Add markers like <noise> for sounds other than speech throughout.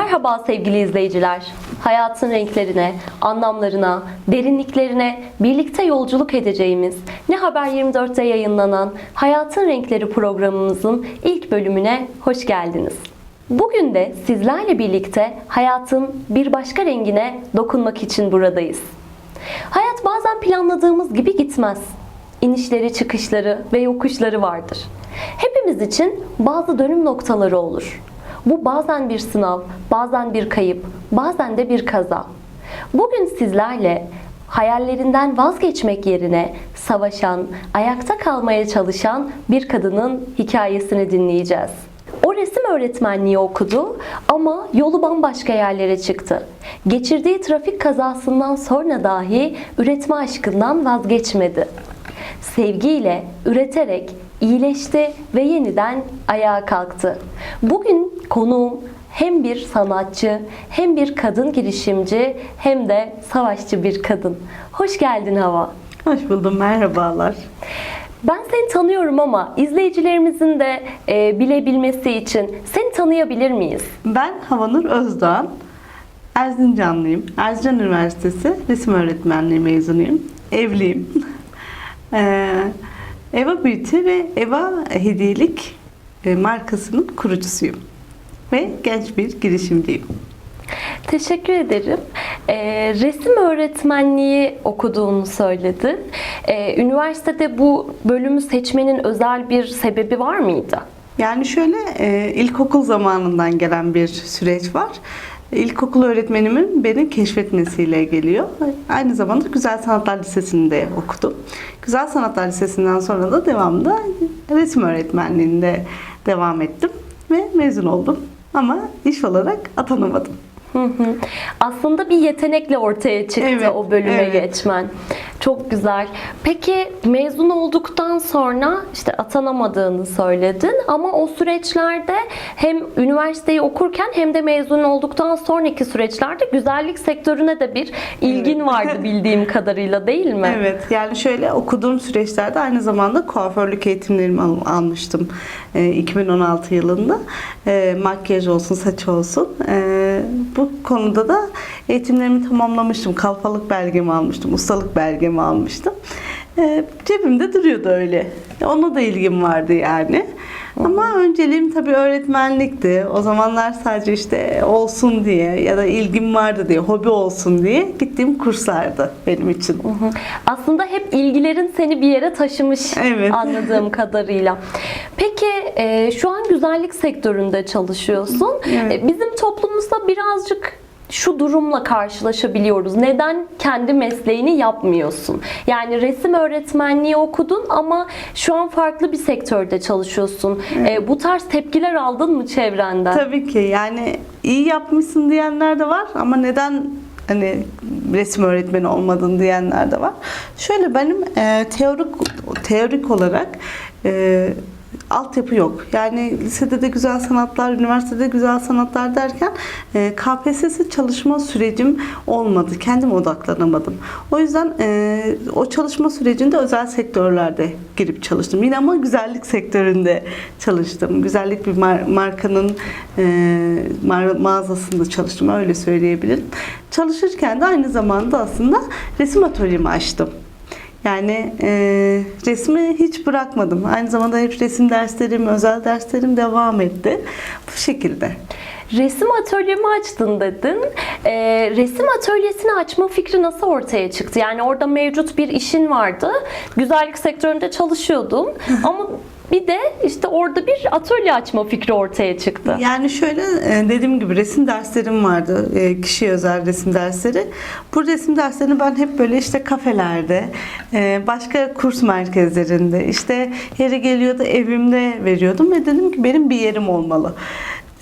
Merhaba sevgili izleyiciler. Hayatın renklerine, anlamlarına, derinliklerine birlikte yolculuk edeceğimiz Ne Haber 24'te yayınlanan Hayatın Renkleri programımızın ilk bölümüne hoş geldiniz. Bugün de sizlerle birlikte hayatın bir başka rengine dokunmak için buradayız. Hayat bazen planladığımız gibi gitmez. İnişleri, çıkışları ve yokuşları vardır. Hepimiz için bazı dönüm noktaları olur. Bu bazen bir sınav, bazen bir kayıp, bazen de bir kaza. Bugün sizlerle hayallerinden vazgeçmek yerine savaşan, ayakta kalmaya çalışan bir kadının hikayesini dinleyeceğiz. O resim öğretmenliği okudu ama yolu bambaşka yerlere çıktı. Geçirdiği trafik kazasından sonra dahi üretme aşkından vazgeçmedi. Sevgiyle, üreterek iyileşti ve yeniden ayağa kalktı. Bugün konuğum hem bir sanatçı, hem bir kadın girişimci, hem de savaşçı bir kadın. Hoş geldin Hava. Hoş buldum, merhabalar. Ben seni tanıyorum ama izleyicilerimizin de e, bilebilmesi için seni tanıyabilir miyiz? Ben Havanur Özdoğan, Erzincanlıyım. Erzincan Üniversitesi resim öğretmenliği mezunuyum. Evliyim. <laughs> Ee, Eva Beauty ve Eva Hediyelik e, markasının kurucusuyum. Ve genç bir girişimciyim. Teşekkür ederim. E, resim öğretmenliği okuduğunu söyledin. E, üniversitede bu bölümü seçmenin özel bir sebebi var mıydı? Yani şöyle e, ilkokul zamanından gelen bir süreç var. İlkokul öğretmenimin beni keşfetmesiyle geliyor. Aynı zamanda Güzel Sanatlar Lisesi'nde okudum. Güzel Sanatlar Lisesi'nden sonra da devamında resim öğretmenliğinde devam ettim ve mezun oldum. Ama iş olarak atanamadım. Hı hı. Aslında bir yetenekle ortaya çıktı Evet, o bölüme evet. geçmen. Çok güzel. Peki mezun olduktan sonra işte atanamadığını söyledin ama o süreçlerde hem üniversiteyi okurken hem de mezun olduktan sonraki süreçlerde güzellik sektörüne de bir ilgin Evet. vardı <laughs> bildiğim kadarıyla değil mi? Evet yani şöyle okuduğum süreçlerde aynı zamanda kuaförlük eğitimlerimi al- almıştım e, 2016 yılında. E, makyaj olsun saç olsun. E, bu konuda da eğitimlerimi tamamlamıştım. Kalfalık belgemi almıştım. Ustalık belgemi almıştım. E, cebimde duruyordu öyle. Ona da ilgim vardı yani. Ama önceliğim tabii öğretmenlikti. O zamanlar sadece işte olsun diye ya da ilgim vardı diye, hobi olsun diye gittiğim kurslardı benim için. Hı hı. Aslında hep ilgilerin seni bir yere taşımış Evet. anladığım <laughs> kadarıyla. Peki e, şu an güzellik sektöründe çalışıyorsun. Evet. E, bizim toplumumuzda birazcık şu durumla karşılaşabiliyoruz. Neden kendi mesleğini yapmıyorsun? Yani resim öğretmenliği okudun ama şu an farklı bir sektörde çalışıyorsun. E, bu tarz tepkiler aldın mı çevrenden? Tabii ki yani iyi yapmışsın diyenler de var ama neden hani resim öğretmeni olmadın diyenler de var. Şöyle benim e, teorik teorik olarak e, altyapı yok. Yani lisede de güzel sanatlar, üniversitede güzel sanatlar derken e, KPSS çalışma sürecim olmadı. Kendim odaklanamadım. O yüzden e, o çalışma sürecinde özel sektörlerde girip çalıştım. Yine ama güzellik sektöründe çalıştım. Güzellik bir mar- markanın e, mar- mağazasında çalıştım. Öyle söyleyebilirim. Çalışırken de aynı zamanda aslında resim atölyemi açtım. Yani e, resmi hiç bırakmadım. Aynı zamanda hep resim derslerim, özel derslerim devam etti. Bu şekilde. Resim atölyemi açtın dedin. Ee, resim atölyesini açma fikri nasıl ortaya çıktı? Yani orada mevcut bir işin vardı. Güzellik sektöründe çalışıyordun. Ama bir de işte orada bir atölye açma fikri ortaya çıktı. Yani şöyle e, dediğim gibi resim derslerim vardı. E, Kişiye özel resim dersleri. Bu resim derslerini ben hep böyle işte kafelerde, e, başka kurs merkezlerinde, işte yeri geliyordu evimde veriyordum ve dedim ki benim bir yerim olmalı.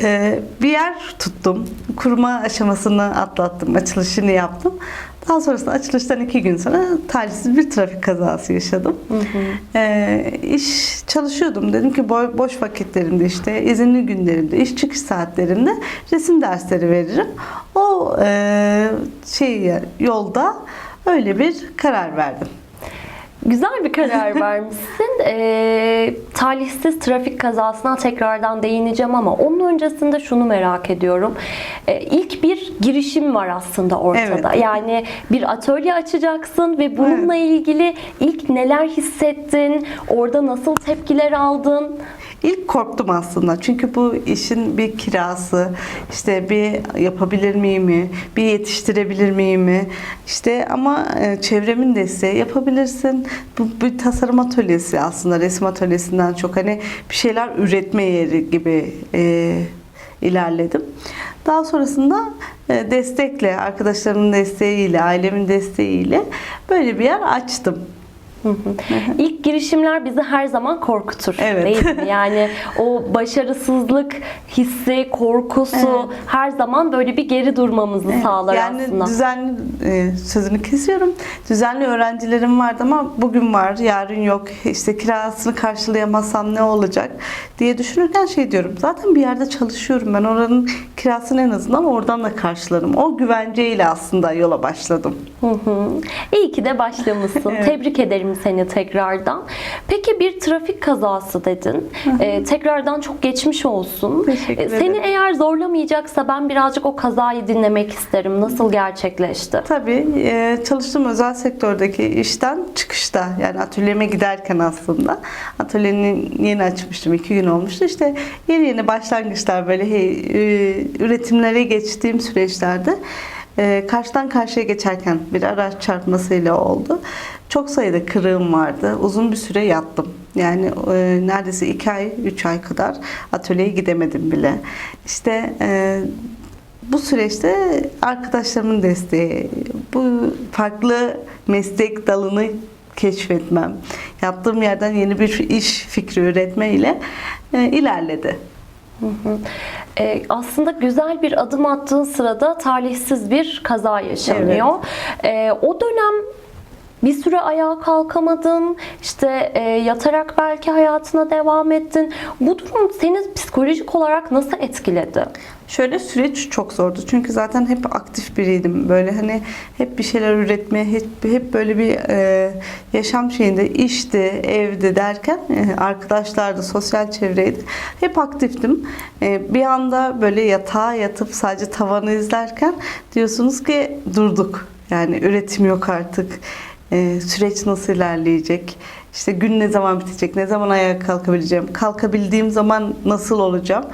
E, Bir yer tuttum. Kurma aşamasını atlattım. Açılışını yaptım. Daha sonrasında açılıştan iki gün sonra talihsiz bir trafik kazası yaşadım. Ee, iş çalışıyordum. Dedim ki bo- boş vakitlerimde işte izinli günlerimde, iş çıkış saatlerimde resim dersleri veririm. O e, şey yolda öyle bir karar verdim. Güzel bir karar <laughs> vermişsin. Ee, talihsiz trafik kazasına tekrardan değineceğim ama onun öncesinde şunu merak ediyorum. Ee, ilk bir girişim var aslında ortada. Evet. Yani bir atölye açacaksın ve bununla ilgili ilk neler hissettin? Orada nasıl tepkiler aldın? İlk korktum aslında çünkü bu işin bir kirası, işte bir yapabilir miyim, bir yetiştirebilir miyim, işte ama e, çevremin desteği yapabilirsin. Bu bir tasarım atölyesi aslında resim atölyesinden çok hani bir şeyler üretme yeri gibi e, ilerledim. Daha sonrasında e, destekle, arkadaşlarımın desteğiyle, ailemin desteğiyle böyle bir yer açtım. <laughs> İlk girişimler bizi her zaman korkutur. Evet. Değil mi? <laughs> Yani o başarısızlık hissi, korkusu her zaman böyle bir geri durmamızı sağlar yani aslında. düzenli e, sözünü kesiyorum. Düzenli öğrencilerim vardı ama bugün var, yarın yok. İşte kirasını karşılayamazsam ne olacak diye düşünürken şey diyorum. Zaten bir yerde çalışıyorum. Ben oranın kirasını en azından oradan da karşılarım. O güvenceyle aslında yola başladım. Hı hı. İyi ki de başlamışsın. <laughs> Evet. Tebrik ederim seni tekrardan. Peki bir trafik kazası dedin. Ee, tekrardan çok geçmiş olsun. Teşekkür Ee, Seni ederim. eğer zorlamayacaksa ben birazcık o kazayı dinlemek isterim. Nasıl gerçekleşti? Tabii e, çalıştığım özel sektördeki işten çıkışta yani atölyeme giderken aslında atölyenin yeni açmıştım iki gün olmuştu işte yeni yeni başlangıçlar böyle hey, e, üretimlere geçtiğim süreçlerde e, karşıdan karşıya geçerken bir araç çarpmasıyla oldu. Çok sayıda kırığım vardı. Uzun bir süre yattım. Yani e, neredeyse iki ay, üç ay kadar atölyeye gidemedim bile. İşte e, bu süreçte arkadaşlarımın desteği, bu farklı meslek dalını keşfetmem, yaptığım yerden yeni bir iş fikri üretme ile e, ilerledi. Ee, aslında güzel bir adım attığın sırada talihsiz bir kaza yaşanıyor. Ee, o dönem bir süre ayağa kalkamadın, işte e, yatarak belki hayatına devam ettin. Bu durum seni psikolojik olarak nasıl etkiledi? Şöyle süreç çok zordu. Çünkü zaten hep aktif biriydim. Böyle hani hep bir şeyler üretmeye, hep, hep böyle bir e, yaşam şeyinde işti, evdi derken e, arkadaşlardı, sosyal çevreydi. Hep aktiftim. E, bir anda böyle yatağa yatıp sadece tavanı izlerken diyorsunuz ki durduk. Yani üretim yok artık. E, süreç nasıl ilerleyecek? İşte gün ne zaman bitecek? Ne zaman ayağa kalkabileceğim? Kalkabildiğim zaman nasıl olacağım?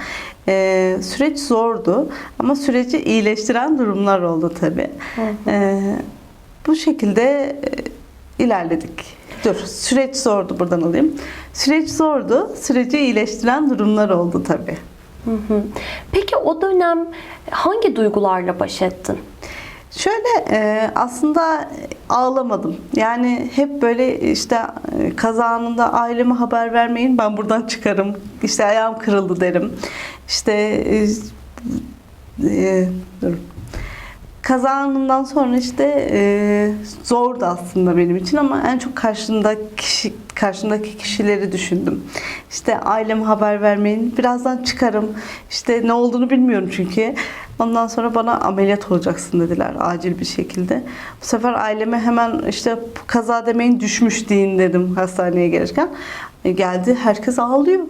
E, süreç zordu ama süreci iyileştiren durumlar oldu tabii. E, bu şekilde e, ilerledik. Dur, süreç zordu buradan alayım. Süreç zordu, süreci iyileştiren durumlar oldu tabii. Hı hı. Peki o dönem hangi duygularla baş ettin? Şöyle e, aslında ağlamadım. Yani hep böyle işte e, kaza anında aileme haber vermeyin ben buradan çıkarım. İşte ayağım kırıldı derim. İşte e, e, dur. Kaza anından sonra işte e, zordu aslında benim için ama en çok karşımdaki kişi, karşımdaki kişileri düşündüm. İşte aileme haber vermeyin, birazdan çıkarım. İşte ne olduğunu bilmiyorum çünkü. Ondan sonra bana ameliyat olacaksın dediler acil bir şekilde. Bu sefer aileme hemen işte kaza demeyin düşmüş deyin dedim hastaneye gelirken. E, geldi herkes ağlıyor.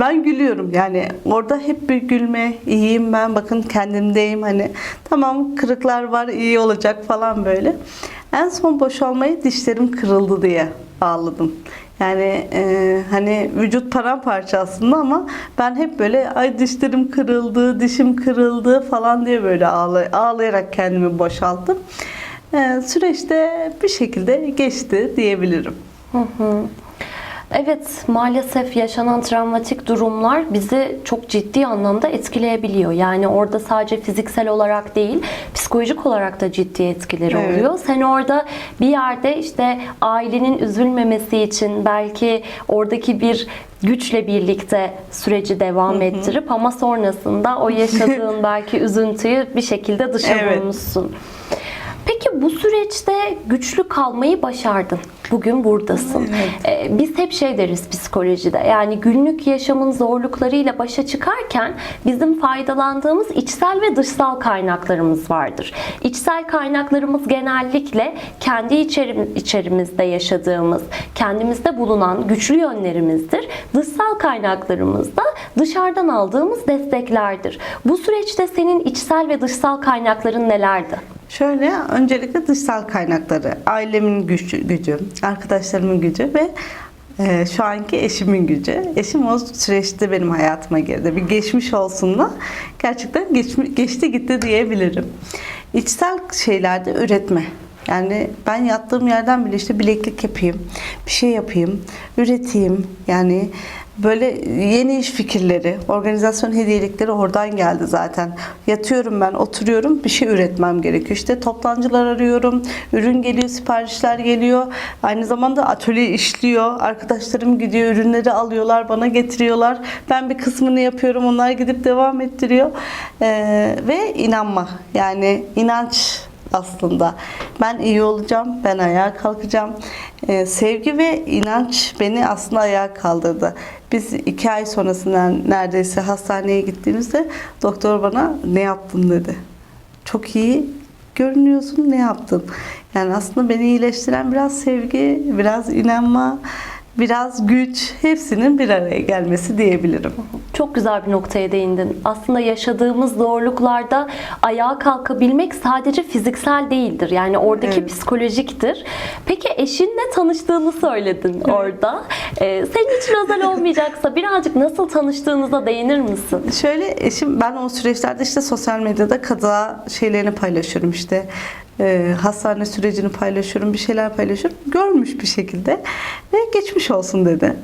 Ben gülüyorum yani orada hep bir gülme iyiyim ben bakın kendimdeyim hani tamam kırıklar var iyi olacak falan böyle. En son boşalmayı dişlerim kırıldı diye ağladım. Yani e, hani vücut paramparça aslında ama ben hep böyle ay dişlerim kırıldı, dişim kırıldı falan diye böyle ağlay- ağlayarak kendimi boşalttım. E, süreçte bir şekilde geçti diyebilirim. Hı hı. Evet, maalesef yaşanan travmatik durumlar bizi çok ciddi anlamda etkileyebiliyor. Yani orada sadece fiziksel olarak değil, psikolojik olarak da ciddi etkileri Evet. oluyor. Sen orada bir yerde işte ailenin üzülmemesi için belki oradaki bir güçle birlikte süreci devam ettirip ama sonrasında o yaşadığın <laughs> belki üzüntüyü bir şekilde dışa Evet. vurmuşsun. Bu süreçte güçlü kalmayı başardın. Bugün buradasın. Ee, biz hep şey deriz psikolojide. Yani günlük yaşamın zorluklarıyla başa çıkarken bizim faydalandığımız içsel ve dışsal kaynaklarımız vardır. İçsel kaynaklarımız genellikle kendi içerim, içerimizde yaşadığımız, kendimizde bulunan güçlü yönlerimizdir. Dışsal kaynaklarımız da dışarıdan aldığımız desteklerdir. Bu süreçte senin içsel ve dışsal kaynakların nelerdi? Şöyle öncelikle dışsal kaynakları, ailemin gücü, gücü arkadaşlarımın gücü ve e, şu anki eşimin gücü. Eşim o süreçte benim hayatıma girdi. Bir geçmiş olsunla gerçekten geçmi, geçti gitti diyebilirim. İçsel şeylerde üretme. Yani ben yattığım yerden bile işte bileklik yapayım, bir şey yapayım, üreteyim. Yani böyle yeni iş fikirleri, organizasyon hediyelikleri oradan geldi zaten. Yatıyorum ben, oturuyorum, bir şey üretmem gerekiyor. İşte toptancılar arıyorum, ürün geliyor, siparişler geliyor. Aynı zamanda atölye işliyor. Arkadaşlarım gidiyor, ürünleri alıyorlar, bana getiriyorlar. Ben bir kısmını yapıyorum, onlar gidip devam ettiriyor. Ee, ve inanma, yani inanç aslında. Ben iyi olacağım, ben ayağa kalkacağım. Ee, sevgi ve inanç beni aslında ayağa kaldırdı. Biz iki ay sonrasında neredeyse hastaneye gittiğimizde doktor bana ne yaptın dedi. Çok iyi görünüyorsun, ne yaptın? Yani aslında beni iyileştiren biraz sevgi, biraz inanma, biraz güç, hepsinin bir araya gelmesi diyebilirim. Çok güzel bir noktaya değindin. Aslında yaşadığımız zorluklarda ayağa kalkabilmek sadece fiziksel değildir. Yani oradaki Evet. psikolojiktir. Peki eşinle tanıştığını söyledin orada. Ee, senin için özel olmayacaksa birazcık nasıl tanıştığınıza değinir misin? Şöyle eşim ben o süreçlerde işte sosyal medyada kaza şeylerini paylaşıyorum işte e, hastane sürecini paylaşıyorum bir şeyler paylaşıyorum. Görmüş bir şekilde. Ve geçmiş olsun dedi.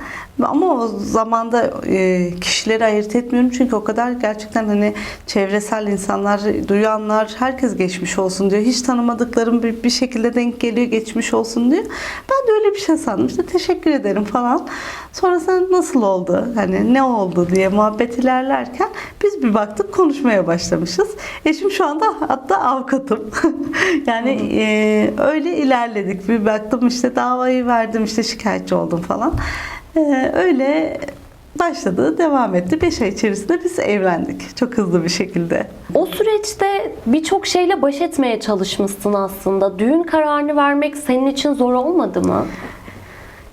Ama o zamanda e, kişileri ayırt etmiyorum. Çünkü o kadar gerçekten hani çevresel insanlar duyanlar herkes geçmiş olsun diyor. Hiç tanımadıklarım bir, bir şekilde denk geliyor geçmiş olsun diyor. Ben de öyle bir şey sandım. İşte teşekkür ederim falan. Sonrasında nasıl oldu? Hani ne oldu diye muhabbet ilerlerken bir baktık konuşmaya başlamışız. Eşim şu anda hatta avukatım. <laughs> yani e, öyle ilerledik. Bir baktım işte davayı verdim işte şikayetçi oldum falan. E, öyle başladı, devam etti. 5 ay içerisinde biz evlendik. Çok hızlı bir şekilde. O süreçte birçok şeyle baş etmeye çalışmışsın aslında. Düğün kararını vermek senin için zor olmadı mı?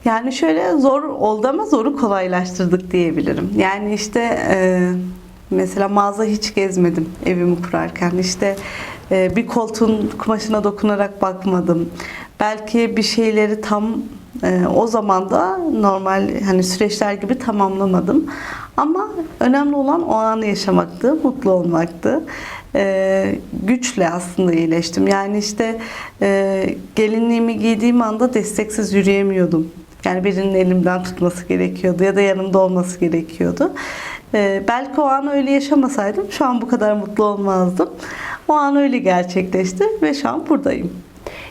Yani şöyle zor oldu ama zoru kolaylaştırdık diyebilirim. Yani işte e, mesela mağaza hiç gezmedim evimi kurarken. İşte e, bir koltuğun kumaşına dokunarak bakmadım. Belki bir şeyleri tam e, o zaman da normal hani süreçler gibi tamamlamadım. Ama önemli olan o anı yaşamaktı, mutlu olmaktı. E, güçle aslında iyileştim. Yani işte e, gelinliğimi giydiğim anda desteksiz yürüyemiyordum. Yani birinin elimden tutması gerekiyordu ya da yanımda olması gerekiyordu. Ee, belki o an öyle yaşamasaydım şu an bu kadar mutlu olmazdım. O an öyle gerçekleşti ve şu an buradayım.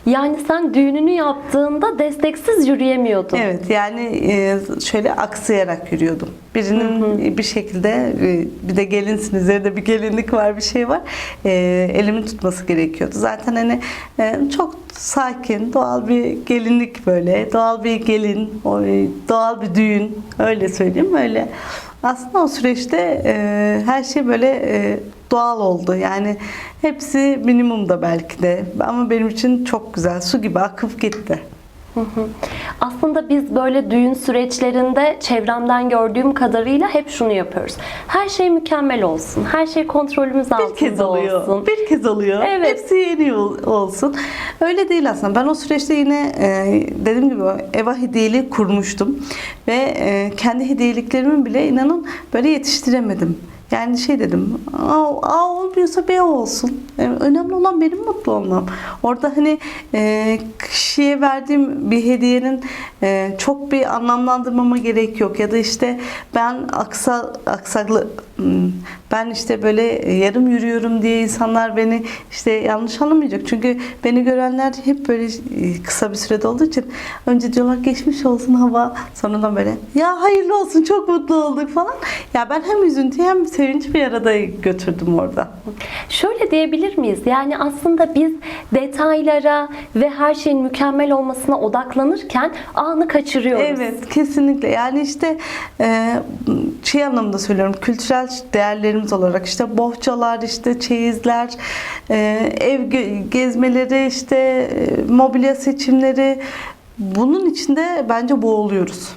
Yani sen düğününü yaptığında desteksiz yürüyemiyordun. Evet yani e, şöyle aksayarak yürüyordum. Birinin bir şekilde e, bir de gelinsin üzerinde bir gelinlik var bir şey var. E, Elimin tutması gerekiyordu. Zaten hani çok sakin doğal bir gelinlik böyle doğal bir gelin doğal bir düğün öyle söyleyeyim öyle. Aslında o süreçte her şey böyle doğal oldu. Yani hepsi minimumda belki de ama benim için çok güzel su gibi akıp gitti. Hı hı. Aslında biz böyle düğün süreçlerinde çevremden gördüğüm kadarıyla hep şunu yapıyoruz. Her şey mükemmel olsun. Her şey kontrolümüz altında Bir kez oluyor. olsun. Bir kez oluyor. Evet. Hepsi yeni ol- olsun. Öyle değil aslında. Ben o süreçte yine e, dediğim gibi Eva hediyeliği kurmuştum. Ve e, kendi hediyeliklerimi bile inanın böyle yetiştiremedim. Yani şey dedim, A, A olmuyorsa B olsun. E, önemli olan benim mutlu olmam. Orada hani e, kişiye verdiğim bir hediyenin e, çok bir anlamlandırmama gerek yok ya da işte ben aksa aksaklı hmm, ben işte böyle yarım yürüyorum diye insanlar beni işte yanlış anlamayacak. Çünkü beni görenler hep böyle e, kısa bir sürede olduğu için önce diyorlar geçmiş olsun hava sonradan böyle ya hayırlı olsun çok mutlu olduk falan. Ya ben hem üzüntü hem sevinç bir arada götürdüm orada. Şöyle diyebilir miyiz? Yani aslında biz detaylara ve her şeyin mükemmel olmasına odaklanırken anı kaçırıyoruz. Evet kesinlikle yani işte e, şey anlamda söylüyorum kültürel değerlerimiz olarak işte bohçalar işte çeyizler e, ev ge- gezmeleri işte e, mobilya seçimleri bunun içinde bence boğuluyoruz.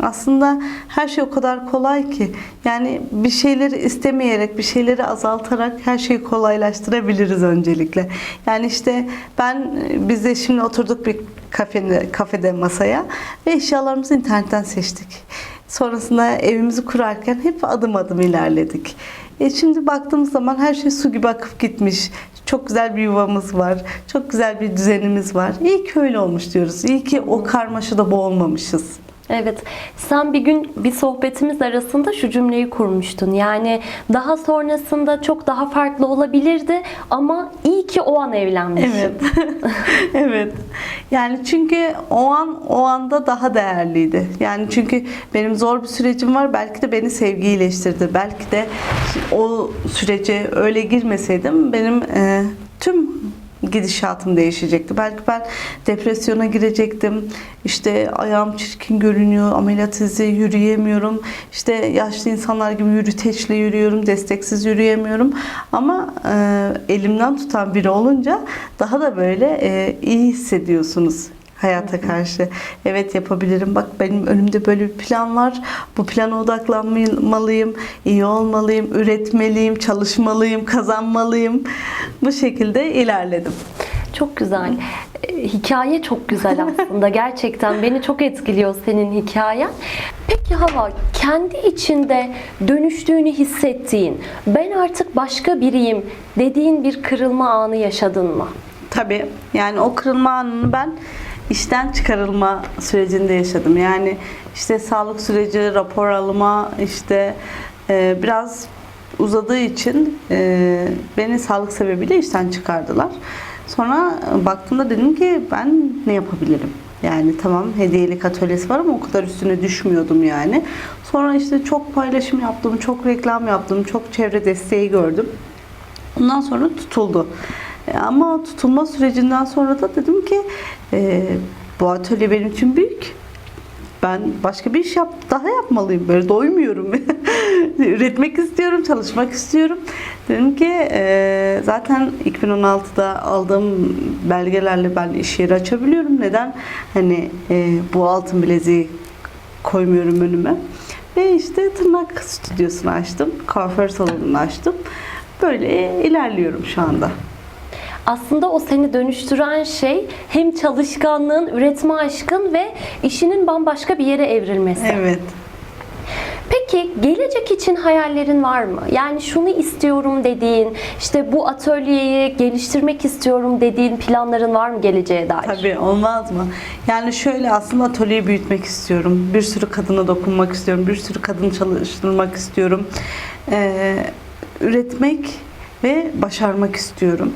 Aslında her şey o kadar kolay ki yani bir şeyleri istemeyerek bir şeyleri azaltarak her şeyi kolaylaştırabiliriz öncelikle. Yani işte ben biz de şimdi oturduk bir kafede, kafede masaya ve eşyalarımızı internetten seçtik. Sonrasında evimizi kurarken hep adım adım ilerledik. E şimdi baktığımız zaman her şey su gibi akıp gitmiş. Çok güzel bir yuvamız var. Çok güzel bir düzenimiz var. İyi ki öyle olmuş diyoruz. İyi ki o karmaşada boğulmamışız. Evet. Sen bir gün bir sohbetimiz arasında şu cümleyi kurmuştun. Yani daha sonrasında çok daha farklı olabilirdi ama iyi ki o an evlenmişim. Evet. <laughs> evet. Yani çünkü o an o anda daha değerliydi. Yani çünkü benim zor bir sürecim var. Belki de beni sevgi iyileştirdi. Belki de o sürece öyle girmeseydim benim e, tüm gidişatım değişecekti. Belki ben depresyona girecektim. İşte ayağım çirkin görünüyor, ameliyat izi yürüyemiyorum. İşte yaşlı insanlar gibi yürüteçle yürüyorum, desteksiz yürüyemiyorum. Ama e, elimden tutan biri olunca daha da böyle e, iyi hissediyorsunuz hayata karşı. Evet yapabilirim. Bak benim önümde böyle bir plan var. Bu plana odaklanmalıyım. iyi olmalıyım, üretmeliyim, çalışmalıyım, kazanmalıyım. Bu şekilde ilerledim. Çok güzel. Hikaye çok güzel aslında. Gerçekten beni çok etkiliyor senin hikayen. Peki Hava, kendi içinde dönüştüğünü hissettiğin, ben artık başka biriyim dediğin bir kırılma anı yaşadın mı? Tabii. Yani o kırılma anını ben işten çıkarılma sürecinde yaşadım. Yani işte sağlık süreci, rapor alıma işte e, biraz uzadığı için e, beni sağlık sebebiyle işten çıkardılar. Sonra baktığımda dedim ki ben ne yapabilirim? Yani tamam hediyelik atölyesi var ama o kadar üstüne düşmüyordum yani. Sonra işte çok paylaşım yaptım, çok reklam yaptım, çok çevre desteği gördüm. Ondan sonra tutuldu. E, Ama tutulma sürecinden sonra da dedim ki e, bu atölye benim için büyük. Ben başka bir iş yap, daha yapmalıyım. Böyle doymuyorum. <laughs> Üretmek istiyorum, çalışmak istiyorum. Dedim ki e, zaten 2016'da aldığım belgelerle ben iş yeri açabiliyorum. Neden? Hani e, bu altın bileziği koymuyorum önüme. Ve işte tırnak stüdyosunu açtım. Kuaför salonunu açtım. Böyle ilerliyorum şu anda. Aslında o seni dönüştüren şey hem çalışkanlığın, üretme aşkın ve işinin bambaşka bir yere evrilmesi. Evet. Peki gelecek için hayallerin var mı? Yani şunu istiyorum dediğin, işte bu atölyeyi geliştirmek istiyorum dediğin planların var mı geleceğe dair? Tabii olmaz mı? Yani şöyle aslında atölyeyi büyütmek istiyorum. Bir sürü kadına dokunmak istiyorum. Bir sürü kadın çalıştırmak istiyorum. Ee, üretmek ve başarmak istiyorum.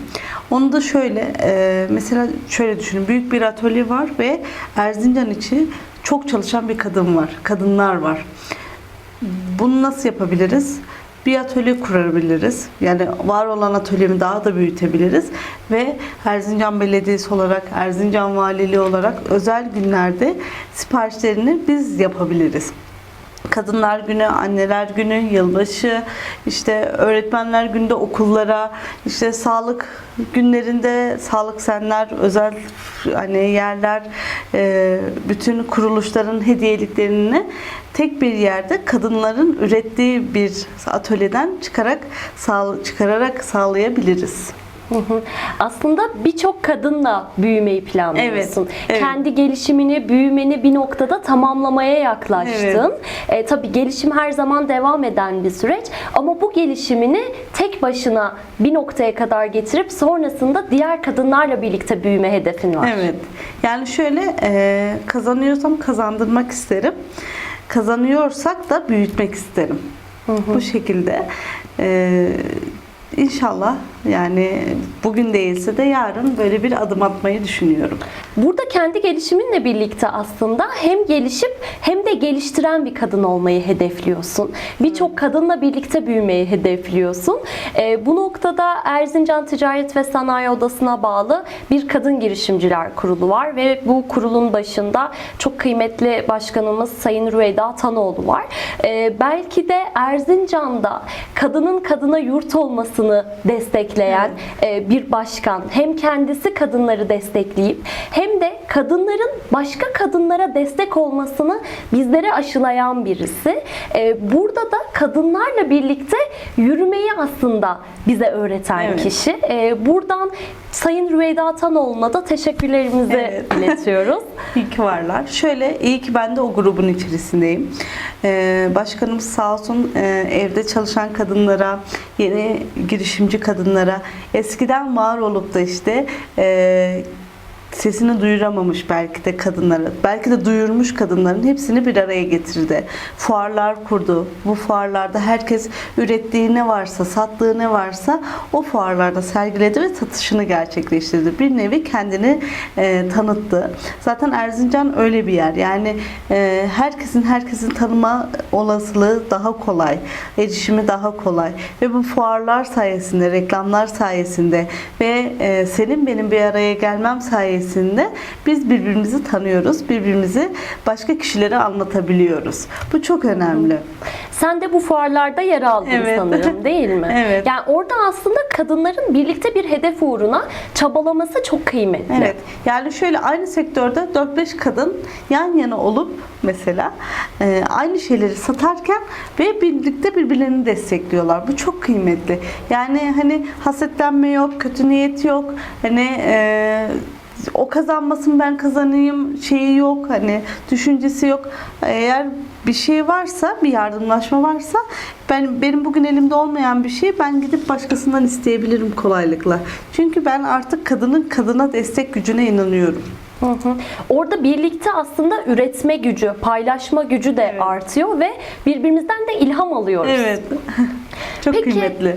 Onu da şöyle e, mesela şöyle düşünün. Büyük bir atölye var ve Erzincan içi çok çalışan bir kadın var. Kadınlar var. Bunu nasıl yapabiliriz? Bir atölye kurabiliriz. Yani var olan atölyemi daha da büyütebiliriz. Ve Erzincan Belediyesi olarak, Erzincan Valiliği olarak özel günlerde siparişlerini biz yapabiliriz. Kadınlar Günü, Anneler Günü, yılbaşı, işte öğretmenler günde okullara, işte sağlık günlerinde sağlık senler, özel hani yerler, e, bütün kuruluşların hediyeliklerini tek bir yerde kadınların ürettiği bir atölyeden çıkarak sağ, çıkararak sağlayabiliriz. Hı hı. Aslında birçok kadınla büyümeyi planlıyorsun. Evet, evet. Kendi gelişimini, büyümeni bir noktada tamamlamaya yaklaştın. E, tabii gelişim her zaman devam eden bir süreç ama bu gelişimini tek başına bir noktaya kadar getirip sonrasında diğer kadınlarla birlikte büyüme hedefin var. Evet. Yani şöyle e, kazanıyorsam kazandırmak isterim. Kazanıyorsak da büyütmek isterim. Bu şekilde. E, inşallah yani bugün değilse de yarın böyle bir adım atmayı düşünüyorum. Burada kendi gelişiminle birlikte aslında hem gelişip hem de geliştiren bir kadın olmayı hedefliyorsun. Birçok kadınla birlikte büyümeyi hedefliyorsun. Ee, bu noktada Erzincan Ticaret ve Sanayi Odası'na bağlı bir kadın girişimciler kurulu var ve bu kurulun başında çok kıymetli başkanımız Sayın Rüveyda Tanoğlu var. Ee, belki de Erzincan'da kadının kadına yurt olmasını destekleyen e, bir başkan hem kendisi kadınları destekleyip hem de kadınların başka kadınlara destek olmasını bizlere aşılayan birisi. E, Burada da kadınlarla birlikte yürümeyi aslında bize öğreten Evet. kişi. E, Buradan Sayın Rüveyda Tanoğlu'na da teşekkürlerimizi Evet. iletiyoruz. <laughs> İyi ki varlar. Şöyle iyi ki ben de o grubun içerisindeyim. Ee, başkanımız sağ olsun e, evde çalışan kadınlara, yeni girişimci kadınlara, eskiden var olup da işte e, sesini duyuramamış belki de kadınları, belki de duyurmuş kadınların hepsini bir araya getirdi. Fuarlar kurdu. Bu fuarlarda herkes ürettiği ne varsa, sattığı ne varsa o fuarlarda sergiledi ve satışını gerçekleştirdi. Bir nevi kendini e, tanıttı. Zaten Erzincan öyle bir yer. Yani e, herkesin herkesin tanıma olasılığı daha kolay. Erişimi daha kolay. Ve bu fuarlar sayesinde, reklamlar sayesinde ve e, senin benim bir araya gelmem sayesinde biz birbirimizi tanıyoruz. Birbirimizi başka kişilere anlatabiliyoruz. Bu çok önemli. Sen de bu fuarlarda yer aldın Evet. sanırım değil mi? <laughs> Evet. Yani orada aslında kadınların birlikte bir hedef uğruna çabalaması çok kıymetli. Evet. Yani şöyle aynı sektörde 4-5 kadın yan yana olup mesela e, aynı şeyleri satarken ve birlikte birbirlerini destekliyorlar. Bu çok kıymetli. Yani hani hasetlenme yok, kötü niyet yok. Hani e, o kazanmasın ben kazanayım şeyi yok hani düşüncesi yok. Eğer bir şey varsa, bir yardımlaşma varsa ben benim bugün elimde olmayan bir şey ben gidip başkasından isteyebilirim kolaylıkla. Çünkü ben artık kadının kadına destek gücüne inanıyorum. Hı hı. Orada birlikte aslında üretme gücü, paylaşma gücü de Evet. artıyor ve birbirimizden de ilham alıyoruz. Evet. <laughs> Çok Peki, kıymetli.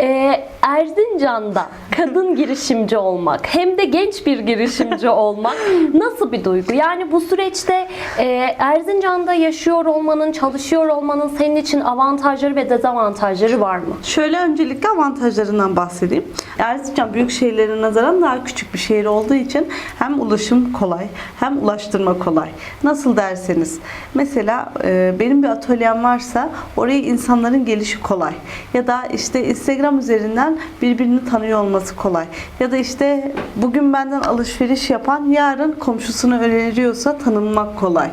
e, Erzincan'da kadın girişimci olmak hem de genç bir girişimci <laughs> olmak nasıl bir duygu? Yani bu süreçte e, Erzincan'da yaşıyor olmanın, çalışıyor olmanın senin için avantajları ve dezavantajları var mı? Şöyle öncelikle avantajlarından bahsedeyim. Erzincan büyük şehirlere nazaran daha küçük bir şehir olduğu için hem ulaşım kolay hem ulaştırma kolay. Nasıl derseniz mesela e, benim bir atölyem varsa oraya insanların gelişi kolay. Ya da işte Instagram üzerinden birbirini tanıyor olması kolay. Ya da işte bugün benden alışveriş yapan yarın komşusunu öneriyorsa tanınmak kolay.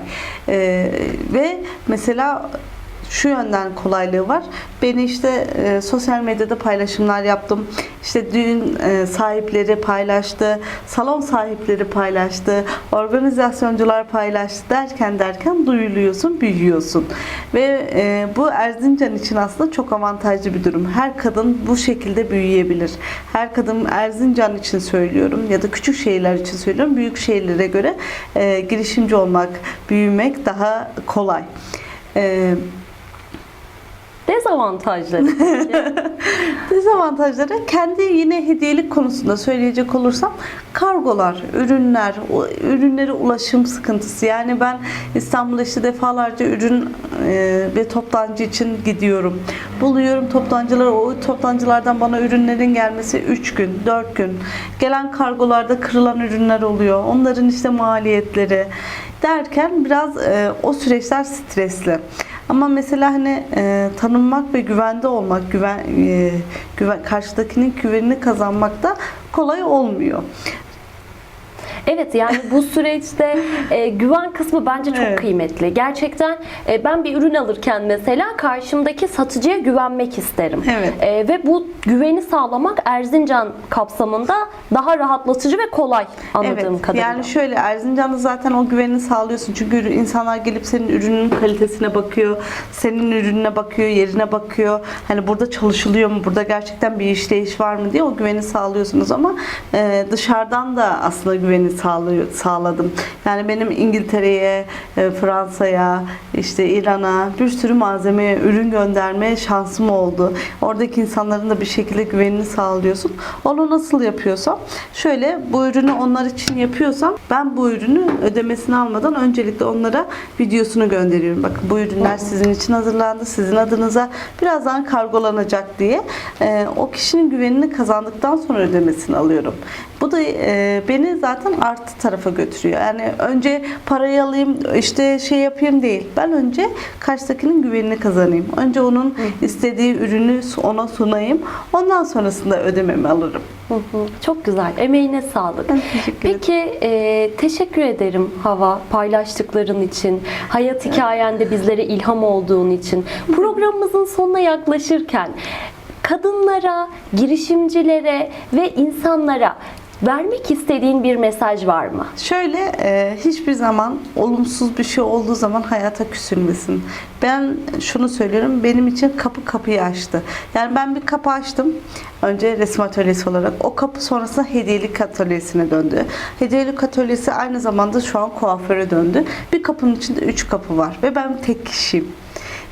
E, ve mesela şu yönden kolaylığı var. Beni işte e, sosyal medyada paylaşımlar yaptım. İşte düğün e, sahipleri paylaştı, salon sahipleri paylaştı, organizasyoncular paylaştı derken derken duyuluyorsun, büyüyorsun. Ve e, bu Erzincan için aslında çok avantajlı bir durum. Her kadın bu şekilde büyüyebilir. Her kadın Erzincan için söylüyorum ya da küçük şehirler için söylüyorum. Büyük şehirlere göre e, girişimci olmak, büyümek daha kolay. E, Dezavantajları? <laughs> Dezavantajları kendi yine hediyelik konusunda söyleyecek olursam kargolar, ürünler, ürünlere ulaşım sıkıntısı. Yani ben İstanbul'da işte defalarca ürün e, ve toptancı için gidiyorum. Buluyorum toptancıları, o toptancılardan bana ürünlerin gelmesi 3 gün, 4 gün. Gelen kargolarda kırılan ürünler oluyor. Onların işte maliyetleri derken biraz e, o süreçler stresli. Ama mesela hani e, tanınmak ve güvende olmak, güven, e, güven karşıdakinin güvenini kazanmak da kolay olmuyor. Evet yani bu süreçte e, güven kısmı bence çok Evet. kıymetli. Gerçekten e, ben bir ürün alırken mesela karşımdaki satıcıya güvenmek isterim. Evet. E, ve bu güveni sağlamak Erzincan kapsamında daha rahatlatıcı ve kolay anladığım evet, kadarıyla. Yani şöyle Erzincan'da zaten o güvenini sağlıyorsun. Çünkü insanlar gelip senin ürünün kalitesine bakıyor. Senin ürününe bakıyor, yerine bakıyor. Hani burada çalışılıyor mu? Burada gerçekten bir işleyiş var mı diye o güveni sağlıyorsunuz ama e, dışarıdan da aslında güveni sağladım. Yani benim İngiltere'ye, e, Fransa'ya, işte İran'a bir sürü malzeme, ürün gönderme şansım oldu. Oradaki insanların da bir şekilde güvenini sağlıyorsun. Onu nasıl yapıyorsam şöyle bu ürünü onlar için yapıyorsam ben bu ürünü ödemesini almadan öncelikle onlara videosunu gönderiyorum. Bakın bu ürünler sizin için hazırlandı. Sizin adınıza birazdan kargolanacak diye. Ee, o kişinin güvenini kazandıktan sonra ödemesini alıyorum. Bu da e, beni zaten artı tarafa götürüyor. Yani önce parayı alayım işte şey yapayım değil. Ben önce karşıdakinin güvenini kazanayım. Önce onun istediği ürünü ona sunayım. Ondan sonrasında ödememi alırım. Hı hı, Çok güzel. Emeğine sağlık. Ben teşekkür ederim. Peki e, teşekkür ederim Hava paylaştıkların için. Hayat hikayende bizlere ilham olduğun için. Programımızın sonuna yaklaşırken kadınlara, girişimcilere ve insanlara vermek istediğin bir mesaj var mı? Şöyle e, hiçbir zaman olumsuz bir şey olduğu zaman hayata küsülmesin. Ben şunu söylüyorum benim için kapı kapıyı açtı. Yani ben bir kapı açtım. Önce resim atölyesi olarak. O kapı sonrasında hediyelik atölyesine döndü. Hediyelik atölyesi aynı zamanda şu an kuaföre döndü. Bir kapının içinde üç kapı var ve ben tek kişiyim.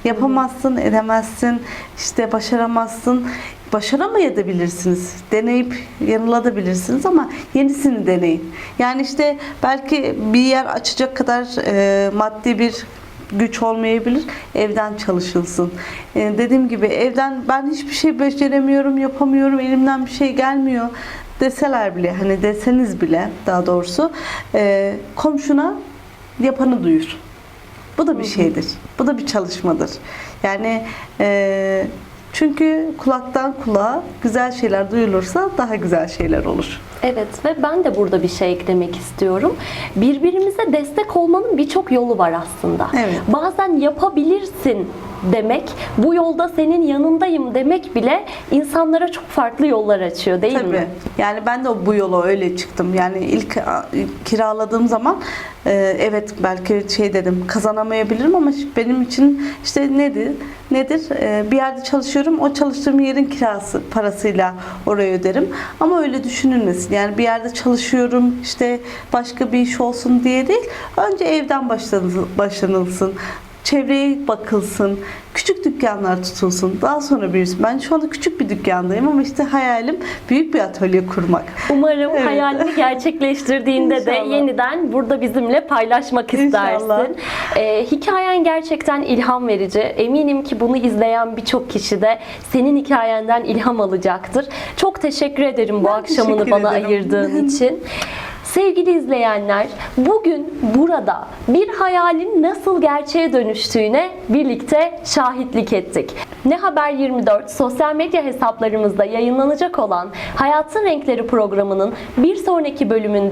Yapamazsın, edemezsin, işte başaramazsın. Başaramayabilirsiniz. Deneyip yanılabilirsiniz ama yenisini deneyin. Yani işte belki bir yer açacak kadar e, maddi bir güç olmayabilir. Evden çalışılsın. E, dediğim gibi evden ben hiçbir şey beceremiyorum, yapamıyorum, elimden bir şey gelmiyor deseler bile hani deseniz bile daha doğrusu e, komşuna yapanı duyur. Bu da bir şeydir. Bu da bir çalışmadır. Yani e, çünkü kulaktan kulağa güzel şeyler duyulursa daha güzel şeyler olur. Evet ve ben de burada bir şey eklemek istiyorum. Birbirimize destek olmanın birçok yolu var aslında. Evet. Bazen yapabilirsin demek, bu yolda senin yanındayım demek bile insanlara çok farklı yollar açıyor değil Tabii. mi? Yani ben de bu yola öyle çıktım. Yani ilk kiraladığım zaman e, evet belki şey dedim kazanamayabilirim ama benim için işte nedir? Nedir? E, bir yerde çalışıyorum. O çalıştığım yerin kirası parasıyla oraya öderim. Ama öyle düşünülmesin. Yani bir yerde çalışıyorum işte başka bir iş olsun diye değil. Önce evden başlanılsın. Çevreye bakılsın. Küçük dükkanlar tutulsun. Daha sonra büyüsün. Ben şu anda küçük bir dükkandayım ama işte hayalim büyük bir atölye kurmak. Umarım Evet. hayalini <laughs> gerçekleştirdiğinde de yeniden burada bizimle paylaşmak İnşallah. istersin. Ee, hikayen gerçekten ilham verici. Eminim ki bunu izleyen birçok kişi de senin hikayenden ilham alacaktır. Çok teşekkür ederim bu Ben akşamını bana ederim. ayırdığın <laughs> için. Sevgili izleyenler, bugün burada bir hayalin nasıl gerçeğe dönüştüğüne birlikte şahitlik ettik. Ne Haber 24 sosyal medya hesaplarımızda yayınlanacak olan Hayatın Renkleri programının bir sonraki bölümünde